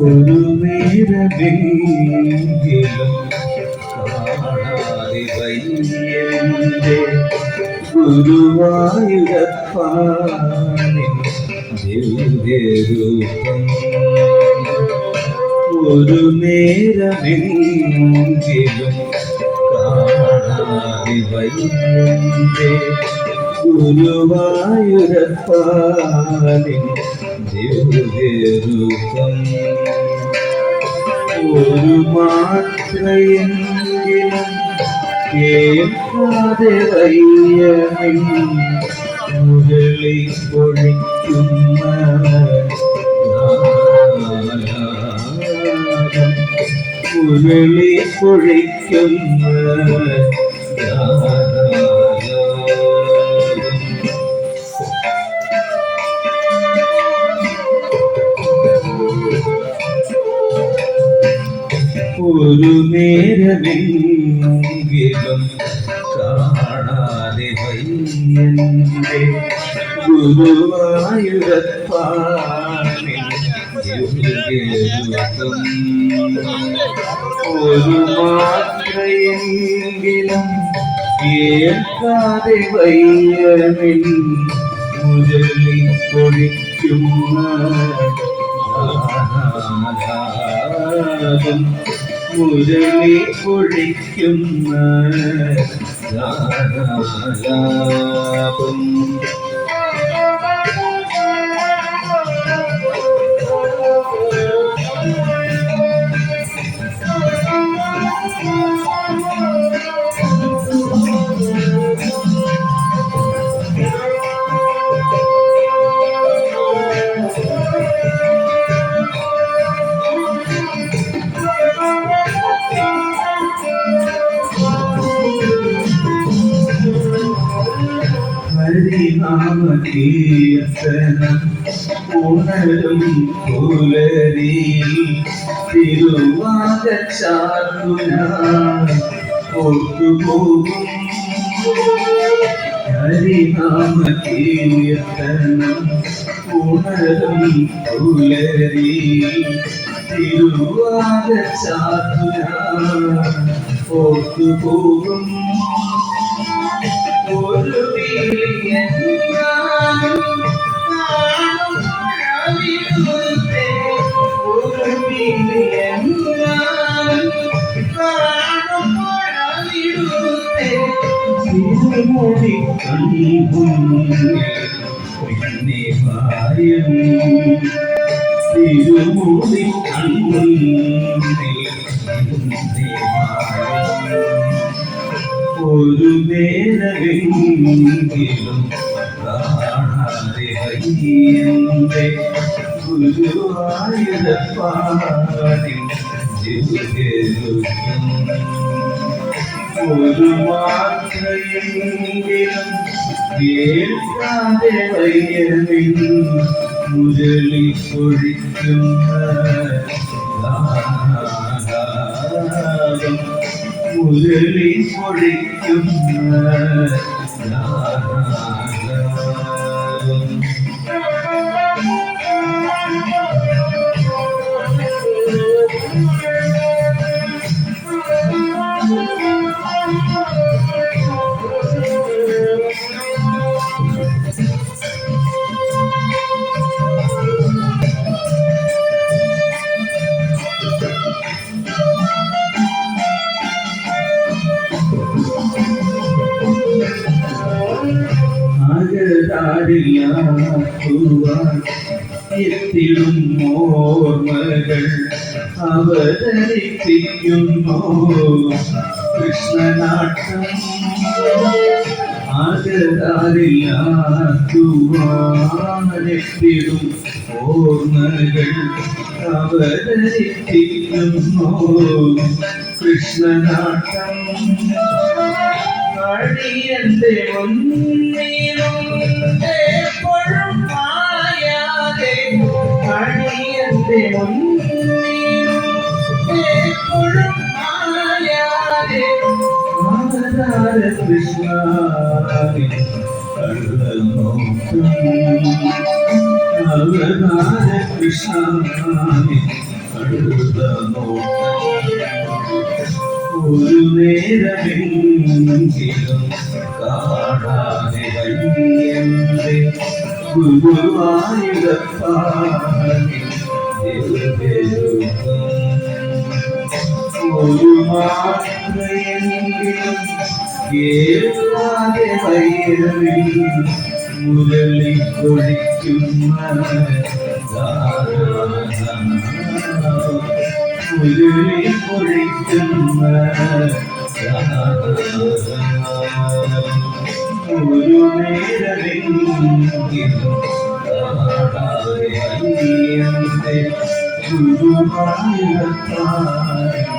ഒരു നേരമെങ്കിലും ഗുരുവായൂരപ്പാനിൻ ദിവ്യരൂപം ഒരു നേരമെങ്കിലും കാണാതെ വൈകുന്നേ ഗുരുവായൂരപ്പാനിൻ ദിവ്യരൂപം ഒരു മാത്രയെങ്കിലും കേൾക്കാതെ വയ്യമിൻ മുരളി പൊഴിക്കുന്ന. മുരളി പൊഴിക്കുന്ന കാണാതെ ദിവ്യരൂപം. ഒരു മാത്രയെങ്കിലും കേൾക്കാതെ വയ്യമിൻ മുരളി ഗാനാലാപം മുരളി പൊഴിക്കുന്ന ഗാനാലാപം ഹരിനാമകീർത്തനം ഉണരും പുലരിയിൽ തിരുവാകച്ചാർത്തുന ഒത്തുപോകും ഹരിനാമകീർത്തനം ഉണരും പുലരിയിൽ തിരുവാകച്ചാർത്തുന ഒത്തുപോകും ഒരു മൂടി പിന്നെ ഭാര്യം തിരുമൂടി പിന്നെ ഒരു നേരമെങ്കിലും ദിവ്യരൂപം. ഒരു മാത്രയെങ്കിലും കേൾക്കാതെ വയ്യമിൻ മുരളി പൊഴിക്കുന്ന ഗാനാലാപം. മുരളി അകതാരില്ലാക്കുവാൻ എത്തിടും ഓർമ്മകൾ അവതരിപ്പിക്കുന്നു കൃഷ്ണനാട്ടം ആകതാരില്ലാക്കുവാൻ എത്തിടും ഓർമ്മകൾ അവതരിപ്പിക്കുന്നു കൃഷ്ണനാട്ടം അടിയന്റെ മുന്നിലും എപ്പോഴും മായാതെ അടിയന്റെ മുന്നിലും എപ്പോഴും ആധാര കൃഷ്ണ അവതാര കൃഷ്ണ അടുത്ത ഒരു നേരമെങ്കിലും കാണാതെ ഗുരുവായൂരപ്പാടി ഒരു മാത്രമെങ്കിലും കേൾക്കാതെ വൈരവി മുരളി കൊടിക്കുന്ന മുരളി കൊടിക്കുന്ന ഒരു നേരമെങ്കിലും കാണാതെ